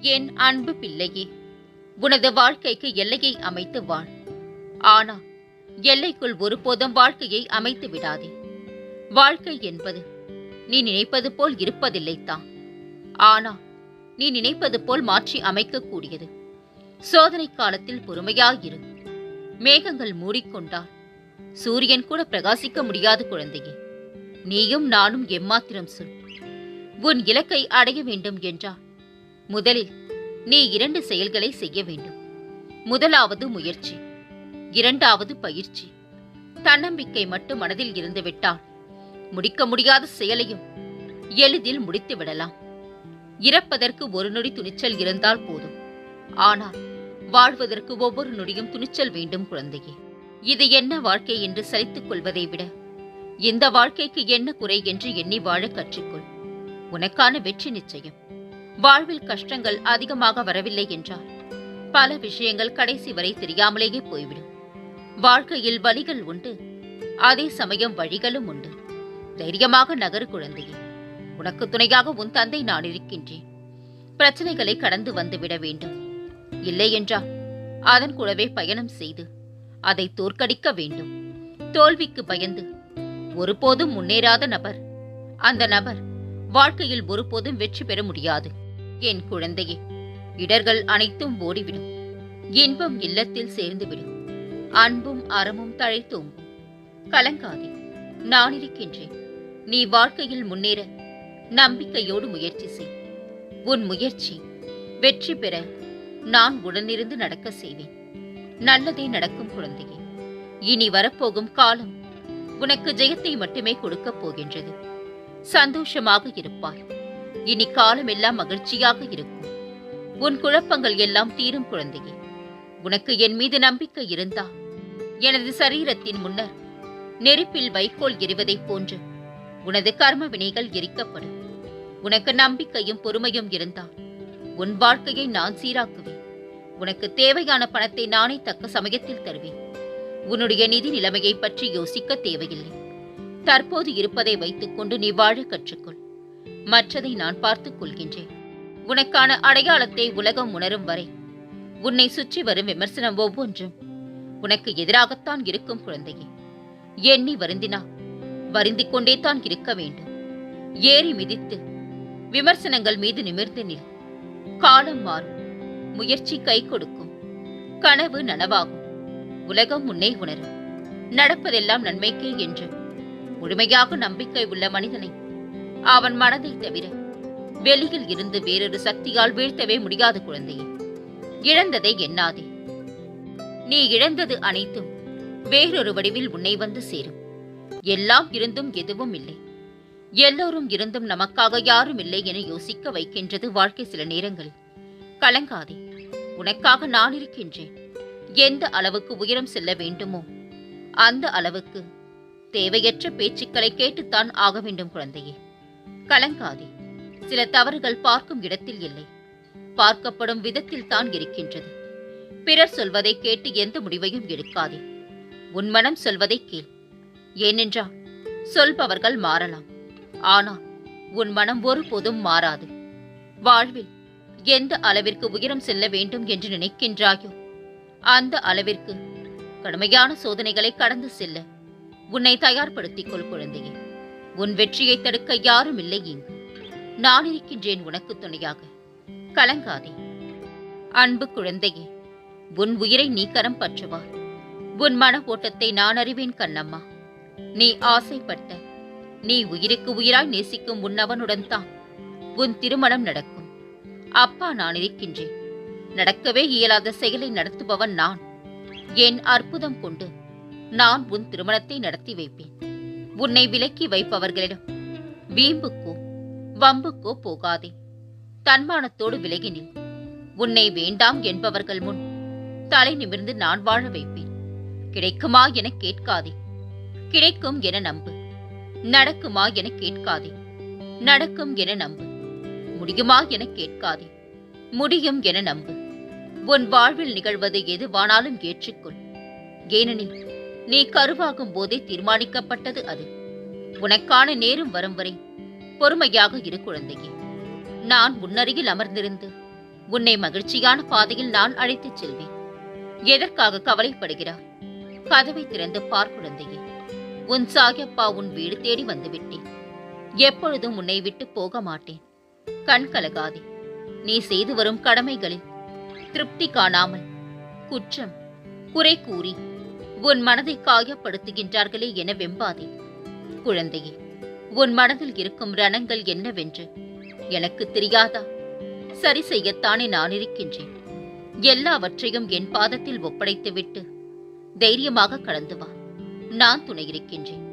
என் அன்பு பிள்ளையே உனது வாழ்க்கைக்கு எல்லையை அமைத்து வாழ். ஆனா எல்லைக்குள் ஒருபோதும் வாழ்க்கையை அமைத்து விடாதே. வாழ்க்கை என்பது நீ நினைப்பது போல் இருப்பதில்லை தான் ஆனா நீ நினைப்பது போல் மாற்றி அமைக்கக்கூடியது. சோதனை காலத்தில் பொறுமையாயிரு. மேகங்கள் மூடிக்கொண்டால் சூரியன் கூட பிரகாசிக்க முடியாது குழந்தையே. நீயும் நானும் எம்மாத்திரம் சொல். உன் இலக்கை அடைய வேண்டும் என்றால் முதலில் நீ இரண்டு செயல்களை செய்ய வேண்டும். முதலாவது முயற்சி. இரண்டாவது பயிற்சி. தன்னம்பிக்கை மட்டும் மனதில் இருந்துவிட்டால் முடிக்க முடியாத செயலையும் எளிதில் முடித்து விடலாம். இறப்பதற்கு ஒரு நொடி துணிச்சல் இருந்தால் போதும். ஆனால் வாழ்வதற்கு ஒவ்வொரு நொடியும் துணிச்சல் வேண்டும் குழந்தையே. இது என்ன வாழ்க்கை என்று சலித்துக் கொள்வதை விட இந்த வாழ்க்கைக்கு என்ன குறை என்று எண்ணி வாழ கற்றுக்கொள். உனக்கான வெற்றி நிச்சயம். வாழ்வில் கஷ்டங்கள் அதிகமாக வரவில்லை என்றால் பல விஷயங்கள் கடைசி வரை தெரியாமலேயே போய்விடும். வாழ்க்கையில் வழிகள் உண்டு. அதே சமயம் வழிகளும் உண்டு. தைரியமாக நகரு குழந்தையே. உனக்கு துணையாக உன் தந்தை நான் இருக்கின்றேன். பிரச்சனைகளை கடந்து வந்துவிட வேண்டும். இல்லை என்றால் அதன் கூடவே பயணம் செய்து அதை தோற்கடிக்க வேண்டும். தோல்விக்கு பயந்து ஒருபோதும் முன்னேறாத நபர். அந்த நபர் வாழ்க்கையில் ஒருபோதும் வெற்றி பெற முடியாது. என் குழந்தையே இடர்கள் அனைத்தும் ஓடிவிடும். இன்பம் இல்லத்தில் சேர்ந்துவிடும். அன்பும் அறமும் தழைத்தோம். கலங்காதே நான் இருக்கின்றேன். நீ வாழ்க்கையில் முன்னேற நம்பிக்கையோடு முயற்சி செய். உன் முயற்சி வெற்றி பெற நான் உடனிருந்து நடக்க செய்வேன். நல்லதே நடக்கும் குழந்தையே இனி வரப்போகும் காலம் உனக்கு ஜெயத்தை மட்டுமே கொடுக்கப் போகின்றது. சந்தோஷமாக இருப்பாய். இனி காலம் எல்லாம் மகிழ்ச்சியாக இருக்கும். உன் குழப்பங்கள் எல்லாம் தீரும் குழந்தையே. உனக்கு என் மீது நம்பிக்கை இருந்தா எனது சரீரத்தின் முன்னர் நெருப்பில் வைக்கோல் எரிவதைப் போன்று உனது கர்ம வினைகள் எரிக்கப்படும். உனக்கு நம்பிக்கையும் பொறுமையும் இருந்தால் உன் வாழ்க்கையை நான் சீராக்குவேன். உனக்கு தேவையான பணத்தை நானே தக்க சமயத்தில் தருவேன். உன்னுடைய நிதி நிலைமையை பற்றி யோசிக்க தேவையில்லை. தற்போது இருப்பதை வைத்துக்கொண்டு நீ வாழ கற்றுக்கொள். மற்றதை நான் பார்த்துக் கொள்கின்றேன். உனக்கான அடையாளத்தை உலகம் உணரும் வரை உன்னை சுற்றி வரும் விமர்சனம் ஒவ்வொன்றும் உனக்கு எதிராகத்தான் இருக்கும் குழந்தையே. எண்ணி வருந்தினா வருந்திக் கொண்டே தான் இருக்க வேண்டும். ஏறி மிதித்து விமர்சனங்கள் மீது நிமிர்ந்து நில். காலம் மாறும் முயற்சி கை கொடுக்கும் கனவு நனவாகும். உலகம் முன்னே உணரும். நடப்பதெல்லாம் நன்மைக்கே என்று முழுமையாக நம்பிக்கை உள்ள மனிதனை அவன் மனதை தவிர வெளியில் இருந்து வேறொரு சக்தியால் வீழ்த்தவே முடியாது குழந்தையே. இழந்ததை எண்ணாதே. நீ இழந்தது அனைத்தும் வேறொரு வடிவில் உன்னை வந்து சேரும். எல்லாம் இருந்தும் எதுவும் இல்லை. எல்லோரும் இருந்தும் நமக்காக யாரும் இல்லை என யோசிக்க வைக்கின்றது வாழ்க்கை சில நேரங்களில். கலங்காதே. உனக்காக நான் இருக்கின்றேன். எந்த அளவுக்கு உயரம் செல்ல வேண்டுமோ அந்த அளவுக்கு தேவையற்ற பேச்சுக்களை கேட்டுத்தான் ஆக வேண்டும் குழந்தையே. கலங்காதே. சில தவறுகள் பார்க்கும் இடத்தில் இல்லை. பார்க்கப்படும் விதத்தில் தான் இருக்கின்றது. பிறர் சொல்வதை கேட்டு எந்த முடிவையும் எடுக்காதே. உன் மனம் சொல்வதை கேள். ஏனென்றால் சொல்பவர்கள் மாறலாம். ஆனால் உன் மனம் ஒருபோதும் மாறாது. வாழ்வில் எந்த அளவிற்கு உயரம் செல்ல வேண்டும் என்று நினைக்கின்றாயோ அந்த அளவிற்கு கடுமையான சோதனைகளை கடந்து செல்ல உன்னை தயார்படுத்திக் கொள் குழந்தையே. உன் வெற்றியை தடுக்க யாரும் இல்லை இங்கு நான் இருக்கின்றேன் உனக்கு துணையாக. கலங்காதே. அன்பு குழந்தையே உன் உயிரை நீ கரம் பற்றுவா. உன் மன ஓட்டத்தை நான் அறிவேன் கண்ணம்மா. நீ ஆசைப்பட்ட நீ உயிருக்கு உயிராய் நேசிக்கும் உன்னவனுடன் தான் உன் திருமணம் நடக்கும். அப்பா நான் இருக்கின்றேன். நடக்கவே இயலாத செயலை நடத்துபவன் நான். என் அற்புதம் கொண்டு நான் உன் திருமணத்தை நடத்தி வைப்பேன். உன்னை விலக்கி வைப்பவர்களிடம் வீம்புக்கோ வம்புக்கோ போகாதே. தன்மானத்தோடு விலகி நில். உன்னை வேண்டாம் என்பவர்கள் முன் தலை நிமிர்ந்து நான் வாழ வைப்பேன். கிடைக்குமா என கேட்காதே. கிடைக்கும் என நம்பு. நடக்குமா என கேட்காதே. நடக்கும் என நம்பு. முடியுமா என கேட்காதே. முடியும் என நம்பு. உன் வாழ்வில் நிகழ்வது எதுவானாலும் ஏற்றுக்கொள். ஏனெனில் நீ கருவாகும் போதே தீர்மானிக்கப்பட்டது அது. உனக்கான நேரம் வரும் வரை பொறுமையாக இரு குழந்தையே. நான் உன்னருகில் அமர்ந்திருந்து உன்னை மகிழ்ச்சியான பாதையில் நான் அழைத்துச் செல்வேன். எதற்காக கவலைப்படுகிறார் கதவை திறந்து பார் குழந்தையே. உன் சாயப்பா உன் வீடு தேடி வந்துவிட்டேன். எப்பொழுதும் உன்னை விட்டு போக மாட்டேன். கண் கலகாதே. நீ செய்து வரும் கடமைகளில் திருப்தி காணாமல் குற்றம் குறை கூறி உன் மனதை காயப்படுத்துகின்றார்களே என வெம்பாதே. குழந்தையே உன் மனதில் இருக்கும் ரணங்கள் என்னவென்று எனக்கு தெரியாதா? சரி செய்யத்தானே நான் இருக்கின்றேன். எல்லாவற்றையும் என் பாதத்தில் ஒப்படைத்துவிட்டு தைரியமாக கடந்து வா. நான் துணை இருக்கின்றேன்.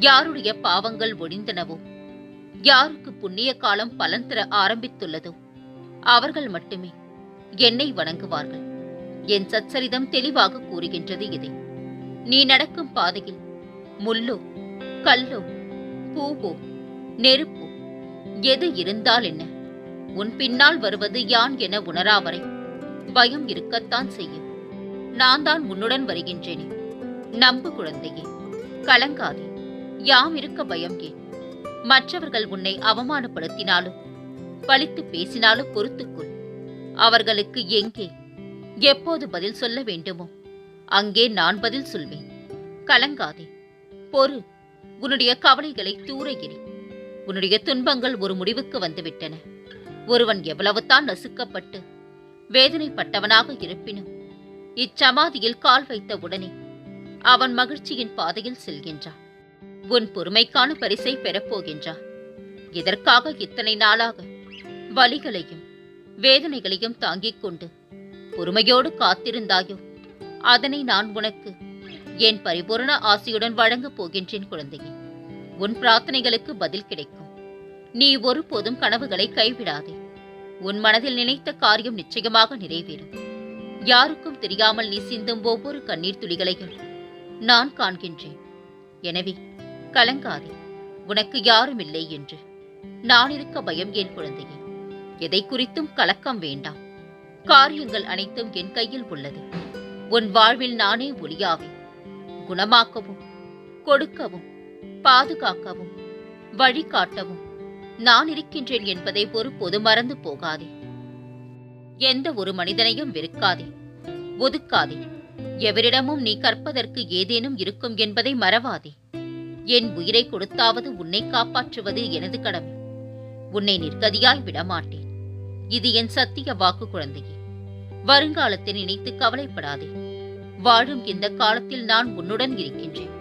யாருடைய பாவங்கள் ஒழிந்தனவோ யாருக்கு புண்ணிய காலம் பலன் தர ஆரம்பித்துள்ளதோ அவர்கள் மட்டுமே என்னை வணங்குவார்கள். என் சச்சரிதம் தெளிவாக கூறுகின்றது இதை. நீ நடக்கும் பாதையில் முள்ளோ கல்லோ பூவோ நெருப்போ எது இருந்தால் என்ன? உன் பின்னால் வருவது யான் என உணராவரை பயம் இருக்கத்தான் செய்யும். நான் தான் உன்னுடன் வருகின்றேனே. நம்பு குழந்தையே கலங்காதே. யாம் இருக்க பயம் ஏன்? மற்றவர்கள் உன்னை அவமானப்படுத்தினாலும் பழித்து பேசினாலும் பொறுத்துக்கொள் அவர்களுக்கு எங்கே எப்போது பதில் சொல்ல வேண்டுமோ அங்கே நான் பதில் சொல்வேன். கலங்காதே. பொறு. உன்னுடைய கவலைகளை தூர எறி உன்னுடைய துன்பங்கள் ஒரு முடிவுக்கு வந்துவிட்டன. ஒருவன் எவ்வளவுதான் நசுக்கப்பட்டு வேதனைப்பட்டவனாக இருப்பினும் இச்சமாதியில் கால் வைத்த உடனே அவன் மகிழ்ச்சியின் பாதையில் செல்கின்றான். உன் பொறுமைக்கான பரிசை பெறப்போகின்றான் இதற்காக இத்தனை நாளாக வலிகளையும் வேதனைகளையும் தாங்கிக் கொண்டு பொறுமையோடு காத்திருந்தாயோ? அதனை நான் உனக்கு என் பரிபூரண ஆசையுடன் வழங்கப் போகின்றேன் குழந்தையே. உன் பிரார்த்தனைகளுக்கு பதில் கிடைக்கும். நீ ஒருபோதும் கனவுகளை கைவிடாதே. உன் மனதில் நினைத்த காரியம் நிச்சயமாக நிறைவேறும். யாருக்கும் தெரியாமல் நீ சிந்தும் ஒவ்வொரு கண்ணீர் துளிகளையும் நான் காண்கின்றேன். எனவே கலங்காதே. உனக்கு யாரும் இல்லை என்று. நான் இருக்க பயம் என் குழந்தையே? எதை குறித்தும் கலக்கம் வேண்டாம். காரியங்கள் அனைத்தும் என் கையில் உள்ளது. உன் வாழ்வில் நானே ஒளியாவேன். குணமாக்கவும் கொடுக்கவும் பாதுகாக்கவும் வழிகாட்டவும் நான் இருக்கின்றேன் என்பதை ஒருபோது மறந்து போகாதே. எந்த ஒரு மனிதனையும் வெறுக்காதே ஒதுக்காதே. எவரிடமும் நீ கற்பதற்கு ஏதேனும் இருக்கும் என்பதை மறவாதே. என் உயிரை கொடுத்தாவது உன்னை காப்பாற்றுவது எனது கடமை. உன்னை நிர்கதியாய் விடமாட்டேன். இது என் சத்திய வாக்கு குழந்தையே. வருங்காலத்தை நினைத்து கவலைப்படாதே. வாழும் இந்த காலத்தில் நான் உன்னுடன் இருக்கின்றேன்.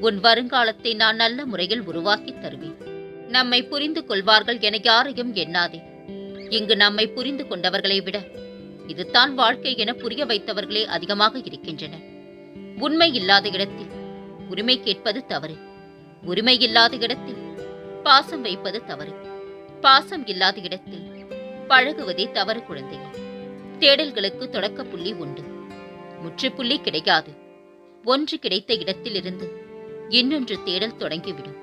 உன் வருங்காலத்தை நான் நல்ல முறையில் உருவாக்கி தருவேன். நம்மை புரிந்து கொள்வார்கள் என யாரையும் எண்ணாதே. இங்கு நம்மை புரிந்து கொண்டவர்களை விட இதுதான் வாழ்க்கை என புரிய வைத்தவர்களே அதிகமாக இருக்கின்றனர். உண்மை இல்லாத இடத்தில் உரிமை கேட்பது தவறு. உரிமை இல்லாத இடத்தில் பாசம் வைப்பது தவறு. பாசம் இல்லாத இடத்தில் பழகுவதே தவறு குழந்தைகள் தேடல்களுக்கு தொடக்கப்புள்ளி உண்டு. முற்றுப்புள்ளி கிடையாது. ஒன்று கிடைத்த இடத்திலிருந்து இன்னொன்று தேடல் தொடங்கிவிடும்.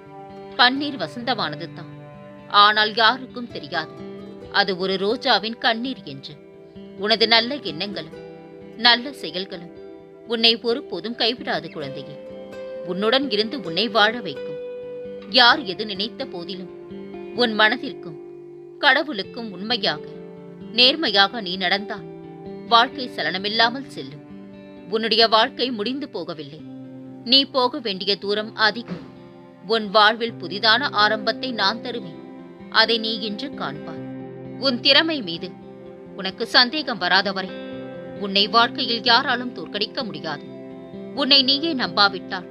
பன்னீர் வசந்தமானது தான். ஆனால் யாருக்கும் தெரியாது. அது ஒரு ரோஜாவின் கண்ணீர் என்று. உனது நல்ல எண்ணங்களும் நல்ல செயல்களும் உன்னை ஒருபோதும் கைவிடாது குழந்தையே. உன்னுடன் இருந்து உன்னை வாழ வைக்கும். யார் எது நினைத்த போதிலும் உன் மனதிற்கும் கடவுளுக்கும் உண்மையாக நேர்மையாக நீ நடந்தால் வாழ்க்கை சலனமில்லாமல் செல்லும். உன்னுடைய வாழ்க்கை முடிந்து போகவில்லை. நீ போக வேண்டிய தூரம் அதிகம். உன் வாழ்வில் புதிதான ஆரம்பத்தை நான் தருவேன். அதை நீ இன்று காண்பாய். உன் திறமை மீது உனக்கு சந்தேகம் வராதவரை உன்னை வாழ்க்கையில் யாராலும் தோற்கடிக்க முடியாது. உன்னை நீயே நம்பாவிட்டால்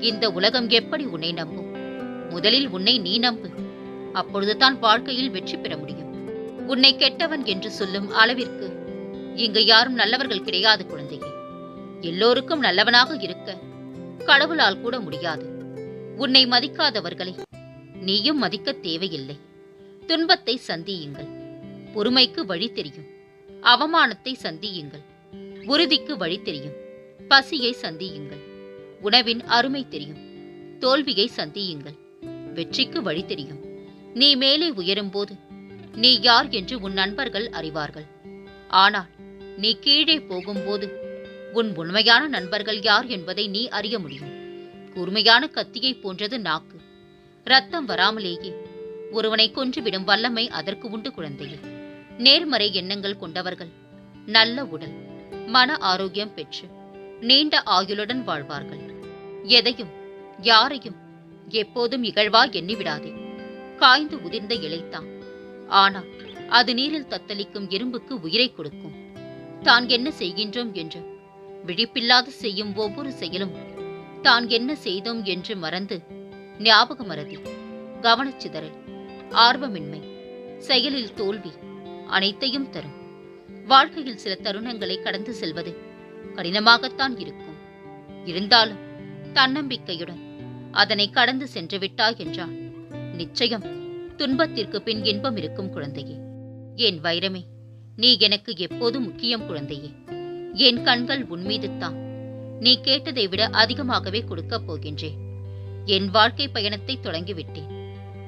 இந்த உலகம் எப்படி உன்னை நம்பும்? முதலில் உன்னை நீ நம்பு. அப்பொழுதுதான் வாழ்க்கையில் வெற்றி பெற முடியும். உன்னை கெட்டவன் என்று சொல்லும் அளவிற்கு இங்கு யாரும் நல்லவர்கள் கிடையாது குழந்தையே. எல்லோருக்கும் நல்லவனாக இருக்க கடவுளால் கூட முடியாது. உன்னை மதிக்காதவர்களை நீயும் மதிக்க தேவையில்லை. துன்பத்தை சந்தியுங்கள். பொறுமைக்கு வழி தெரியும். அவமானத்தை சந்தியுங்கள். உறுதிக்கு வழி தெரியும். பசியை சந்தியுங்கள். உணவின் அருமை தெரியும். தோல்வியை சந்தியுங்கள். வெற்றிக்கு வழி தெரியும். நீ மேலே உயரும்போது நீ யார் என்று உன் நண்பர்கள் அறிவார்கள். ஆனால் நீ கீழே போகும்போது உன் உண்மையான நண்பர்கள் யார் என்பதை நீ அறிய முடியும். கூர்மையான கத்தியை போன்றது நாக்கு. ரத்தம் வராமலேயே ஒருவனை கொன்றுவிடும் வல்லமை அதற்கு உண்டு குழந்தையே. நேர்மறை எண்ணங்கள் கொண்டவர்கள் நல்ல உடல் மன ஆரோக்கியம் பெற்று நீண்ட ஆயுளுடன் வாழ்வார்கள். எதையும் யாரையும் எப்போதும் இகழ்வா எண்ணிவிடாதே. காய்ந்து உதிர்ந்த இலைத்தான் ஆனால் அது நீரில் தத்தளிக்கும் எறும்புக்கு உயிரை கொடுக்கும். தான் என்ன செய்கின்றோம் என்று. விழிப்பில்லாது செய்யும் ஒவ்வொரு செயலும் தான் என்ன செய்தோம் என்று மறந்து ஞாபக மறதி கவனச்சிதறல் ஆர்வமின்மை செயலில் தோல்வி அனைத்தையும் தரும். வாழ்க்கையில் சில தருணங்களை கடந்து செல்வது கடினமாகத்தான் இருக்கும். இருந்தாலும் தன்னம்பிக்கையுடன் அதனை கடந்து சென்று விட்டாய் என்றால் நிச்சயம் துன்பத்திற்கு பின் இன்பம் இருக்கும் குழந்தையே. என் வைரமே? நீ எனக்கு எப்போது முக்கியம் குழந்தையே? என் கண்கள் உன்மீது தான் நீ கேட்டதை விட அதிகமாகவே கொடுக்கப் போகின்றேன். என் வாழ்க்கை பயணத்தை தொடங்கிவிட்டேன்.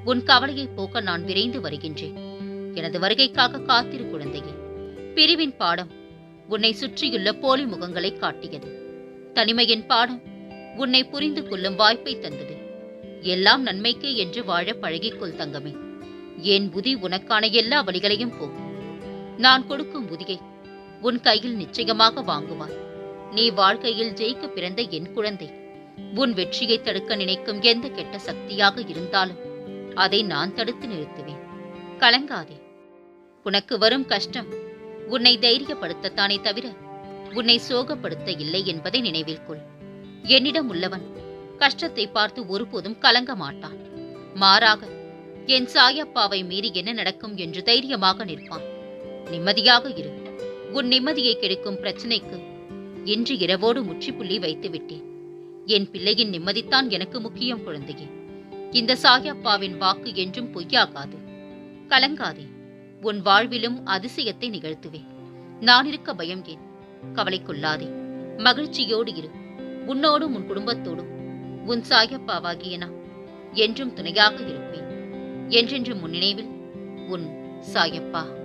உன் கவலையை போக்க நான் விரைந்து வருகின்றேன். எனது வருகைக்காக காத்திரு குழந்தையே. பிரிவின் பாடம் உன்னை சுற்றியுள்ள போலி முகங்களை காட்டியது. தனிமையின் பாடம் உன்னை புரிந்து கொள்ளும் வாய்ப்பை தந்தது. எல்லாம் நன்மைக்கே என்று வாழ பழகிக்கொள் தங்கமே. என் புதி உனக்கான எல்லா வழிகளையும் போகும் நான் கொடுக்கும் உதியை உன் கையில் நிச்சயமாக வாங்குவாய். நீ வாழ்க்கையில் ஜெயிக்க பிறந்த என் குழந்தை. உன் வெற்றியை தடுக்க நினைக்கும் எந்த கெட்ட சக்தியாக இருந்தாலும் அதை நான் தடுத்து நிறுத்துவேன். கலங்காதே. உனக்கு வரும் கஷ்டம் உன்னை தைரியப்படுத்தத்தானே தவிர உன்னை சோகப்படுத்த இல்லை என்பதை நினைவில் கொள். என்னிடம் உள்ளவன் கஷ்டத்தை பார்த்து ஒருபோதும் கலங்க மாட்டான். மாறாக என் சாயப்பாவை மீறி என்ன நடக்கும் என்று தைரியமாக நிற்பான். நிம்மதியாக இரு. உன் நிம்மதியை கெடுக்கும் பிரச்சனைக்கு இன்று இரவோடு முற்றுப்புள்ளி வைத்து விட்டேன். என் பிள்ளையின் நிம்மதித்தான் எனக்கு முக்கியம் குழந்தையே. இந்த சாயப்பாவின் வாக்கு என்றும் பொய்யாகாது. கலங்காதே. உன் வாழ்விலும் அதிசயத்தை நிகழ்த்துவேன். நான் இருக்க பயம் ஏன்? கவலை கொள்ளாதே. மகிழ்ச்சியோடு இரு. உன்னோடும் உன் குடும்பத்தோடும். உன் சாயப்பாவாகிய நான் என்றும் துணையாக இருப்பேன். என்றென்றும் முன்னினைவில் நினைவில் உன் சாயப்பா.